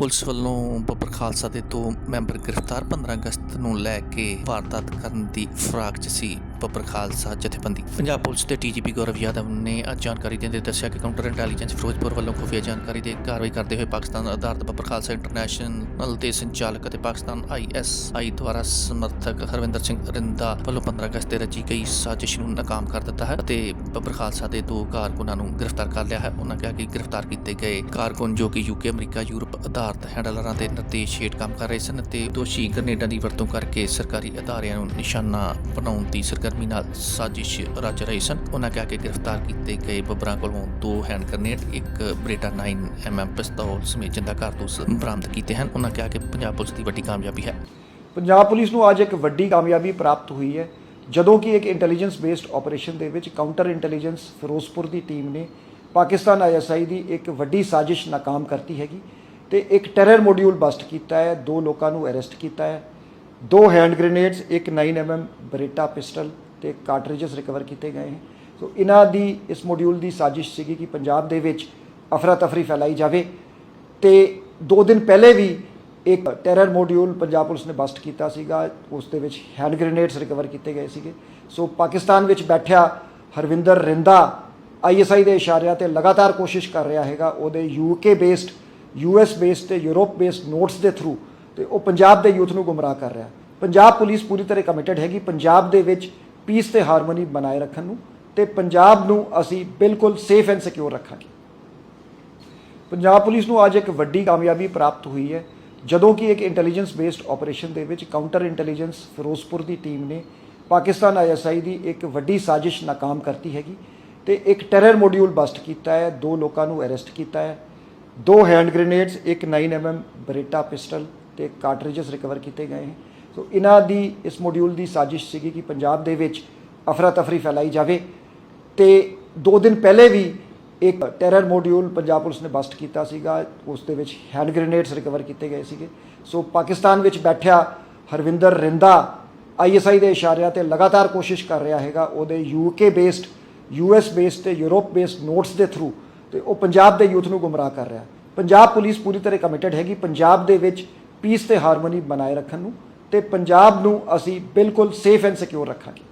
Police ਵੱਲੋਂ ਬੱਬਰ ਖਾਲਸਾ ਦੇ ਦੋ ਮੈਂਬਰ ਗ੍ਰਿਫਤਾਰ 15 ਅਗਸਤ ਨੂੰ ਲੈ ਕੇ ਵਾਰਦਾਤ ਕਰਨ ਦੀ ਫਰਾਕ 'ਚ ਸੀ। ਬੱਬਰ ਖਾਲਸਾ ਜਥੇਬੰਦੀ। ਪੰਜਾਬ ਪੁਲਿਸ ਦੇ ਡੀਜੀਪੀ ਗੌਰਵ ਯਾਦਵ ਨੇ ਅੱਜ ਜਾਣਕਾਰੀ ਦਿੰਦੇ ਦੱਸਿਆ ਕਿ ਕਾਊਂਟਰ ਇੰਟੈਲੀਜੈਂਸ ਫਿਰੋਜ਼ਪੁਰ ਵੱਲੋਂ ਖੁਫੀਆ ਜਾਣਕਾਰੀ ਦੇ ਕਾਰਵਾਈ ਕਰਦੇ ਹੋਏ ਪਾਕਿਸਤਾਨ ਆਧਾਰਿਤ ਬੱਬਰ ਖਾਲਸਾ ਇੰਟਰਨੈਸ਼ਨਲ ਦੇ ਸੰਚਾਲਕ ਅਤੇ ਪਾਕਿਸਤਾਨ ਆਈਐਸਆਈ ਦੁਆਰਾ ਸਮਰਥਕ ਹਰਵਿੰਦਰ ਸਿੰਘ ਰਿੰਦਾ ਵੱਲੋਂ 15 ਅਗਸਤ ਤੇ ਰਚੀ ਗਈ ਸਾਜ਼ਿਸ਼ ਨੂੰ ਨਾਕਾਮ ਕਰ ਦਿੱਤਾ ਹੈ ਅਤੇ ਬੱਬਰ ਖਾਲਸਾ ਦੇ ਦੋ ਕਾਰਕੁਨਾਂ ਨੂੰ ਗ੍ਰਿਫਤਾਰ ਕਰ ਲਿਆ ਹੈ। ਉਹਨਾਂ ਕਿਹਾ ਕਿ ਗ੍ਰਿਫਤਾਰ ਕੀਤੇ ਗਏ ਕਾਰਕੁਨ ਜੋ ਕਿ ਯੂਕੇ ਅਮਰੀਕਾ, ਯੂਰਪ ਆਧਾਰਿਤ ਹੈਂਡਲਰਾਂ ਦੇ ਨਿਰਦੇਸ਼ ਹੇਠ ਕੰਮ ਕਰ ਰਹੇ ਸਨ ਅਤੇ ਦੋਸ਼ੀ ਗ੍ਰਨੇਡਾਂ ਦੀ ਵਰਤੋਂ ਕਰਕੇ ਸਰਕਾਰੀ ਅਦਾਰਿਆਂ ਨੂੰ ਨਿਸ਼ਾਨਾ ਬਣਾਉਣ ਦੀ ਸਰਗਰਮੀ ਨਾਲ ਸਾਜ਼ਿਸ਼ ਰਚ ਰਹੇ ਸਨ। ਉਹਨਾਂ ਕਿਹਾ ਕਿ ਗ੍ਰਿਫਤਾਰ ਕੀਤੇ ਗਏ ਬੱਬਰਾਂ ਕੋਲੋਂ ਦੋ ਹੈਂਡ ਗ੍ਰਨੇਡ, ਇੱਕ ਬ੍ਰੇਟਾ 9 ਐਮਐਮ ਪਿਸਤੌਲ ਸਮੇਤ ਜਿੰਦਾ ਕਾਰਤੂਸ ਬਰਾਮਦ ਕੀਤੇ ਹਨ। ਉਹਨਾਂ ਕਿਹਾ ਕਿ ਪੰਜਾਬ ਪੁਲਿਸ ਦੀ ਵੱਡੀ ਕਾਮਯਾਬੀ ਹੈ। ਪੰਜਾਬ ਪੁਲਿਸ ਨੂੰ ਅੱਜ ਇੱਕ ਵੱਡੀ ਕਾਮਯਾਬੀ ਪ੍ਰਾਪਤ ਹੋਈ ਹੈ, ਜਦੋਂ ਕਿ ਇੱਕ ਇੰਟੈਲੀਜੈਂਸ ਬੇਸਡ ਆਪਰੇਸ਼ਨ ਦੇ ਵਿੱਚ ਕਾਊਂਟਰ ਇੰਟੈਲੀਜੈਂਸ ਫਿਰੋਜ਼ਪੁਰ ਦੀ ਟੀਮ ਨੇ ਪਾਕਿਸਤਾਨ ਆਈਐਸਆਈ ਦੀ ਇੱਕ ਵੱਡੀ ਸਾਜ਼ਿਸ਼ ਨਾਕਾਮ ਕਰਤੀ ਹੈਗੀ ਤੇ ਇੱਕ ਟੈਰਰ ਮੋਡਿਊਲ ਬਸਟ ਕੀਤਾ ਹੈ। ਦੋ ਲੋਕਾਂ ਨੂੰ ਅਰੈਸਟ ਕੀਤਾ ਹੈ। ਦੋ ਹੈਂਡ ਗ੍ਰੇਨੇਡਸ ਇੱਕ 9mm ਬਰੇਟਾ ਪਿਸਟਲ ਤੇ ਕਾਰਟ੍ਰਿਜਸ ਰਿਕਵਰ ਕੀਤੇ ਗਏ ਹਨ। ਸੋ ਇਹਨਾਂ ਦੀ, ਇਸ ਮੋਡਿਊਲ ਦੀ ਸਾਜ਼ਿਸ਼ ਸੀਗੀ ਕਿ ਪੰਜਾਬ ਦੇ ਵਿੱਚ ਅਫਰਾ ਤਫਰੀ ਫੈਲਾਈ ਜਾਵੇ ਤੇ ਦੋ ਦਿਨ ਪਹਿਲੇ ਵੀ ਇੱਕ ਟੈਰਰ ਮੋਡਿਊਲ ਪੰਜਾਬ ਪੁਲਿਸ ਨੇ ਬਸਟ ਕੀਤਾ ਸੀਗਾ। ਉਸ ਦੇ ਵਿੱਚ ਹੈਂਡ ਗ੍ਰੇਨੇਡਸ ਰਿਕਵਰ ਕੀਤੇ ਗਏ ਸੀਗੇ। ਸੋ ਪਾਕਿਸਤਾਨ ਵਿੱਚ ਬੈਠਿਆ ਹਰਵਿੰਦਰ ਰਿੰਦਾ ਆਈਐਸਆਈ ਦੇ ਇਸ਼ਾਰਿਆਂ ਤੇ ਲਗਾਤਾਰ ਕੋਸ਼ਿਸ਼ ਕਰ ਰਿਹਾ ਹੈਗਾ। ਉਹਦੇ ਯੂਕੇ ਬੇਸਡ ਯੂਐਸ ਬੇਸਡ ਤੇ ਯੂਰਪ ਬੇਸਡ ਨੋਟਸ ਦੇ ਥਰੂ ਤੇ ਉਹ ਪੰਜਾਬ ਦੇ ਯੂਥ ਨੂੰ ਗੁੰਮਰਾਹ ਕਰ ਰਿਹਾ। ਪੰਜਾਬ ਪੁਲਿਸ ਪੂਰੀ ਤਰ੍ਹਾਂ ਕਮਿਟਡ ਹੈਗੀ। ਪੰਜਾਬ ਦੇ ਵਿੱਚ ਪੀਸ ਤੇ ਹਾਰਮੋਨੀ ਬਣਾਏ ਰੱਖਣ ਨੂੰ ਤੇ ਪੰਜਾਬ ਨੂੰ ਅਸੀਂ ਬਿਲਕੁਲ ਸੇਫ ਐਂਡ ਸਿਕਿਉਰ ਰੱਖਾਂਗੇ। ਪੰਜਾਬ ਪੁਲਿਸ ਨੂੰ ਅੱਜ ਇੱਕ ਵੱਡੀ ਕਾਮਯਾਬੀ ਪ੍ਰਾਪਤ ਹੋਈ ਹੈ। ਜਦੋਂ ਕਿ ਇੱਕ ਇੰਟੈਲੀਜੈਂਸ ਬੇਸਡ ਆਪਰੇਸ਼ਨ ਦੇ ਵਿੱਚ ਕਾਊਂਟਰ ਇੰਟੈਲੀਜੈਂਸ ਫਿਰੋਜ਼ਪੁਰ ਦੀ ਟੀਮ ਨੇ ਪਾਕਿਸਤਾਨ ਆਈਐਸਆਈ ਦੀ ਇੱਕ ਵੱਡੀ ਸਾਜ਼ਿਸ਼ ਨਾਕਾਮ ਕਰਤੀ ਹੈਗੀ ਤੇ ਇੱਕ ਟੈਰਰ ਮੋਡਿਊਲ ਬਸਟ ਕੀਤਾ ਹੈ। ਦੋ ਲੋਕਾਂ ਨੂੰ ਅਰੈਸਟ ਕੀਤਾ ਹੈ। ਦੋ ਹੈਂਡ ਗ੍ਰੇਨੇਡਸ ਇੱਕ 9mm ਬਰੇਟਾ ਪਿਸਟਲ ਤੇ ਕਾਰਟ੍ਰਿਜਸ ਰਿਕਵਰ ਕੀਤੇ ਗਏ ਹਨ ਸੋ ਇਹਨਾਂ ਦੀ ਇਸ ਮੋਡਿਊਲ ਦੀ ਸਾਜ਼ਿਸ਼ ਸੀਗੀ ਕਿ ਪੰਜਾਬ ਦੇ ਵਿੱਚ ਅਫਰਾ ਤਫਰੀ ਫੈਲਾਈ ਜਾਵੇ ਤੇ 2 ਦਿਨ ਪਹਿਲੇ ਵੀ ਇੱਕ ਟੈਰਰ ਮੋਡਿਊਲ ਪੰਜਾਬ ਪੁਲਿਸ ਨੇ ਬਸਟ ਕੀਤਾ ਸੀਗਾ। ਉਸ ਦੇ ਵਿੱਚ ਹੈਂਡ ਗ੍ਰੇਨੇਡਸ ਰਿਕਵਰ ਕੀਤੇ ਗਏ ਸੀਗੇ। ਸੋ ਪਾਕਿਸਤਾਨ ਵਿੱਚ ਬੈਠਿਆ ਹਰਵਿੰਦਰ ਰਿੰਦਾ ਆਈਐਸਆਈ ਦੇ ਇਸ਼ਾਰਿਆਂ ਤੇ ਲਗਾਤਾਰ ਕੋਸ਼ਿਸ਼ ਕਰ ਰਿਹਾ ਹੈਗਾ। ਉਹਦੇ ਯੂਕੇ ਬੇਸਡ ਯੂਐਸ ਬੇਸਡ ਤੇ ਯੂਰਪ ਬੇਸਡ ਨੋਟਸ ਦੇ ਥਰੂ ਤੇ ਉਹ ਪੰਜਾਬ ਦੇ ਯੂਥ ਨੂੰ ਗੁੰਮਰਾਹ ਕਰ ਰਿਹਾ। ਪੰਜਾਬ ਪੁਲਿਸ ਪੂਰੀ ਤਰ੍ਹਾਂ ਕਮਿਟਡ ਹੈਗੀ। ਪੰਜਾਬ ਦੇ ਵਿੱਚ ਪੀਸ ਤੇ ਹਾਰਮੋਨੀ ਬਣਾਏ ਰੱਖਣ ਨੂੰ ਤੇ ਪੰਜਾਬ ਨੂੰ ਅਸੀਂ ਬਿਲਕੁਲ ਸੇਫ ਐਂਡ ਸਿਕਿਉਰ ਰੱਖਾਂਗੇ।